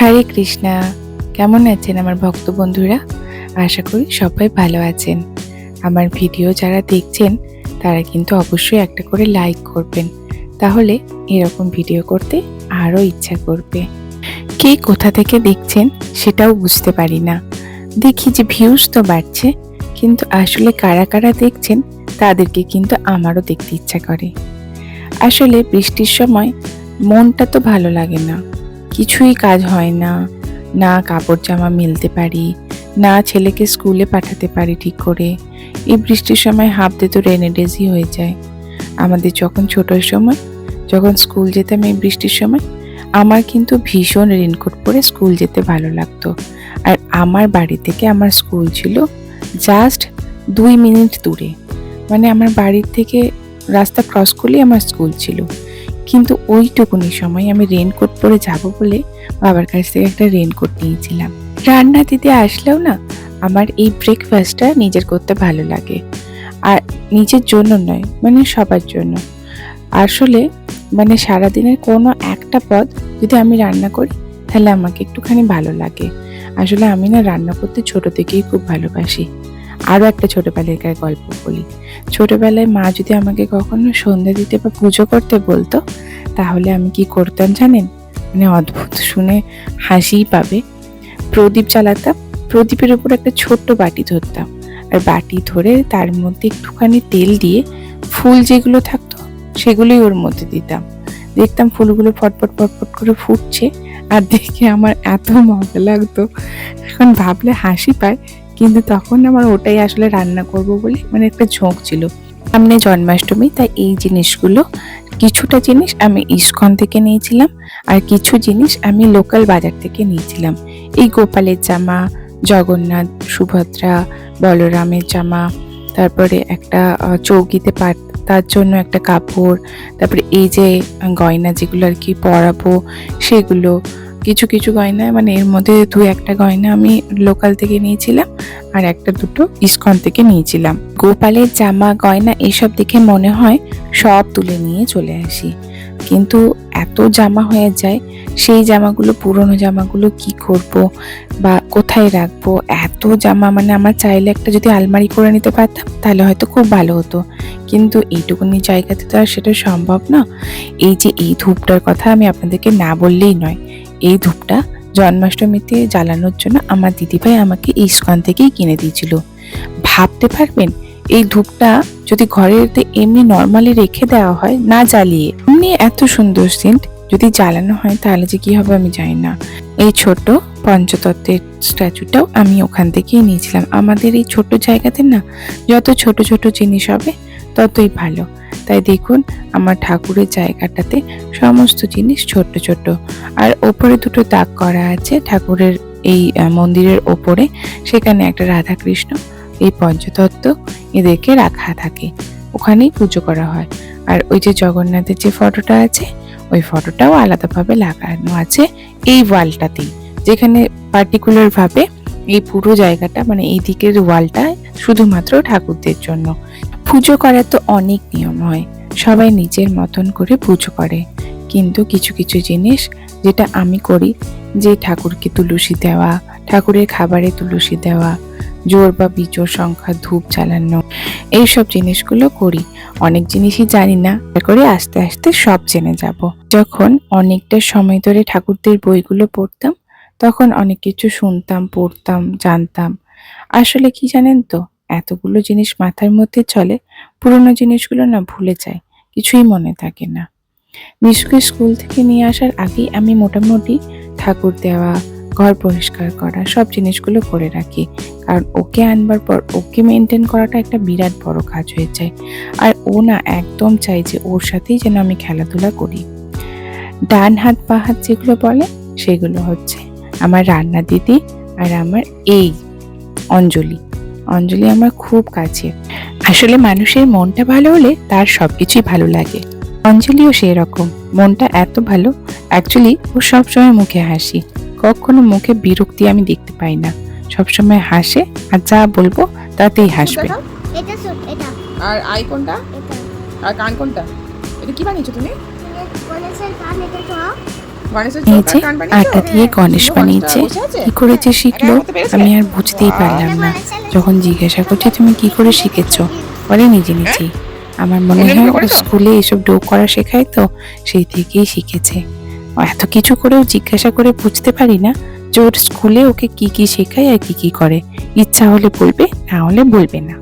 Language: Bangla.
হরে কৃষ্ণা, কেমন আছেন আমার ভক্ত বন্ধুরা? আশা করি সবাই ভালো আছেন। আমার ভিডিও যারা দেখছেন, তারা কিন্তু অবশ্যই একটা করে লাইক করবেন। তাহলে এরকম ভিডিও করতে আরও ইচ্ছা করবে। কে কোথা থেকে দেখছেন সেটাও বুঝতে পারি না। দেখি যে ভিউজ তো বাড়ছে, কিন্তু আসলে কারা কারা দেখছেন, তাদেরকে কিন্তু আমারও দেখতে ইচ্ছা করে। আসলে বৃষ্টির সময় মনটা তো ভালো লাগে না। কিছুই কাজ হয় না। না কাপড় জামা মেলতে পারি, না ছেলেকে স্কুলে পাঠাতে পারি ঠিক করে। এই বৃষ্টির সময় হাফতে তো রেনেডেজই হয়ে যায়। আমাদের যখন ছোটোর সময়, যখন স্কুল যেতাম এই বৃষ্টির সময়, আমার কিন্তু ভীষণ রেনকোট পরে স্কুল যেতে ভালো লাগতো। আর আমার বাড়ি থেকে আমার স্কুল ছিল জাস্ট দুই মিনিট দূরে। মানে আমার বাড়ির থেকে রাস্তা ক্রস করলেই আমার স্কুল ছিল। কিন্তু ওইটুকুনি সময় আমি রেনকোট পরে যাব বলে বাবার কাছ থেকে একটা রেনকোট নিয়েছিলাম। রান্না দিতে আসলেও না, আমার এই ব্রেকফাস্টটা নিজের করতে ভালো লাগে। আর নিজের জন্য নয় মানে সবার জন্য। আসলে মানে সারাদিনের কোনো একটা পদ যদি আমি রান্না করি, তাহলে আমাকে একটুখানি ভালো লাগে। আসলে আমি না রান্না করতে ছোট থেকেই খুব ভালোবাসি। আরও একটা ছোটোবেলাকার গল্প বলি। ছোটোবেলায় মা যদি আমাকে কখনো সন্ধ্যা দিতে বা পুজো করতে বলতো, তাহলে আমি কি করতাম জানেন? মানে অদ্ভুত শুনে হাসিই পাবে। প্রদীপ জ্বালাতাম, প্রদীপের উপর একটা ছোট্ট বাটি ধরতাম। আর বাটি ধরে তার মধ্যে একটুখানি তেল দিয়ে ফুল যেগুলো থাকতো, সেগুলোই ওর মধ্যে দিতাম। দেখতাম ফুলগুলো ফটফট ফটফট করে ফুটছে, আর দেখে আমার এত মজা লাগতো। এখন ভাবলে হাসি পায় কিন্তু তখন আমার ওটাই আসলে রান্না করব বলে মানে একটা ঝোঁক ছিল। সামনে জন্মাষ্টমী, তাই এই জিনিসগুলো, কিছুটা জিনিস আমি ইস্কন থেকে নিয়েছিলাম আর কিছু জিনিস আমি লোকাল বাজার থেকে নিয়েছিলাম। এই গোপালের জামা, জগন্নাথ সুভদ্রা, বলরামের জামা, তারপরে একটা চৌকিতে পাট, তার জন্য একটা কাপড়, তারপরে এই যে গয়না যেগুলো আর কি পরাবো, সেগুলো কিছু কিছু গয়না মানে এর মধ্যে দু একটা গয়না আমি লোকাল থেকে নিয়েছিলাম আর একটা দুটো ইস্কন থেকে নিয়েছিলাম। গোপালের জামা, গয়না এসব দেখে মনে হয় সব তুলে নিয়ে চলে আসি। কিন্তু এত জামা হয়ে যায়, সেই জামাগুলো, পুরনো জামাগুলো কি করব বা কোথায় রাখব? এত জামা মানে আমার চাইলে একটা যদি আলমারি করে নিতে পারতাম, তাহলে হয়তো খুব ভালো হতো। কিন্তু এইটুকুনি জায়গাতে তো আর সেটা সম্ভব না। এই যে এই ধূপটার কথা আমি আপনাদেরকে না বললেই নয় এই ধূপটা জন্মাষ্টমীতে জ্বালানোর জন্য আমার দিদিভাই আমাকে ইস্কন থেকেই কিনে দিয়েছিল। ভাবতে পারবেন, এই ধূপটা যদি ঘরেতে এমনি নর্মালি রেখে দেওয়া হয়, না জ্বালিয়ে। এমনি এত সুন্দর সেন্ট যদি জ্বালানো হয় তাহলে যে কি হবে আমি জানি না। এই ছোট পঞ্চতত্ত্বের স্ট্যাচুটাও আমি ওখান থেকেই নিয়েছিলাম। আমাদের এই ছোট জায়গাতে না, যত ছোট ছোট জিনিস হবে ততই ভালো। তাই দেখুন আমার ঠাকুরের জায়গাটাতে সমস্ত জিনিস ছোট্ট ছোট্ট। আর ওপরে দুটো দাগ করা আছে ঠাকুরের এই মন্দিরের ওপরে। সেখানে একটা রাধা কৃষ্ণ এই পঞ্চতত্ত্ব, এদেরকে রাখা থাকে। ওখানেই পুজো করা হয়। আর ওই যে জগন্নাথের যে ফটোটা আছে, ওই ফটোটাও আলাদাভাবে লাগানো আছে এই ওয়ালটাতেই। যেখানে পার্টিকুলারভাবে এই পুরো জায়গাটা মানে এই দিকের ওয়ালটা শুধুমাত্র ঠাকুরদের জন্য। পুজো করার তো অনেক নিয়ম হয়। সবাই নিজের মতন করে পুজো করে। কিন্তু কিছু কিছু জিনিস যেটা আমি করি যে ঠাকুরকে তুলসী দেওয়া, ঠাকুরের খাবারে তুলসী দেওয়া, জোর বা বিজোর সংখ্যা, ধূপ জ্বালানো, এইসব জিনিসগুলো করি। অনেক জিনিসই জানি না। করে আস্তে আস্তে সব জেনে যাব। যখন অনেকটা সময় ধরে ঠাকুরদের বইগুলো পড়তাম, তখন অনেক কিছু শুনতাম, পড়তাম, জানতাম। আসলে কি জানেন তো? এতগুলো জিনিস মাথার মধ্যে চলে, পুরোনো জিনিসগুলো না ভুলে যায়, কিছুই মনে থাকে না। নিশুকে স্কুল থেকে নিয়ে আসার আগেই আমি মোটামুটি ঠাকুর দেওয়া, ঘর পরিষ্কার করা, সব জিনিসগুলো করে রাখি। কারণ ওকে আনবার পর ওকে মেনটেন করাটা একটা বিরাট বড় কাজ হয়ে যায়। আর ও না একদম চাই যে ওর সাথেই যেন আমি খেলাধুলা করি। ডান হাত, পা হাত যেগুলো বলে, সেগুলো হচ্ছে আমার রান্না দিদি আর আমার এই অঞ্জলি। অঞ্জলি আমার খুব কাছে। আসলে মানুষের মনটা ভালো হলে তার সবকিছুই ভালো লাগে। অঞ্জলিও সেই রকম মনটা এত ভালো অ্যাকচুয়ালি ও সবসময় মুখে হাসি। কখনো মুখে বিরক্তি আমি দেখতে পাই না। সবসময় হাসে আর যা বলব তাতেই হাসবে। এটা ছোট এটা আর আই কোনটা? এটা। আর কান কোনটা? এটা কি বানিয়েছো তুমি? এই যে? আটা দিয়ে হ্যাঁ, গণেশ বানিয়েছে? কি করে যে শিখলো? আমি আর বুঝতেই পারলাম না। যখন জিজ্ঞাসা করছি তুমি কি করে শিখেছো? বলে নিজে নিজেই আমার মনে হয় করে ও করেছ? স্কুলে এসব ডো করা শেখায় তো সেই থেকেই শিখেছে। এত কিছু করেও জিজ্ঞাসা করে বুঝতে পারি না যে ওর স্কুলে ওকে কি কি শেখায় আর কি কি করে। ইচ্ছা হলে বলবে না হলে বলবে না।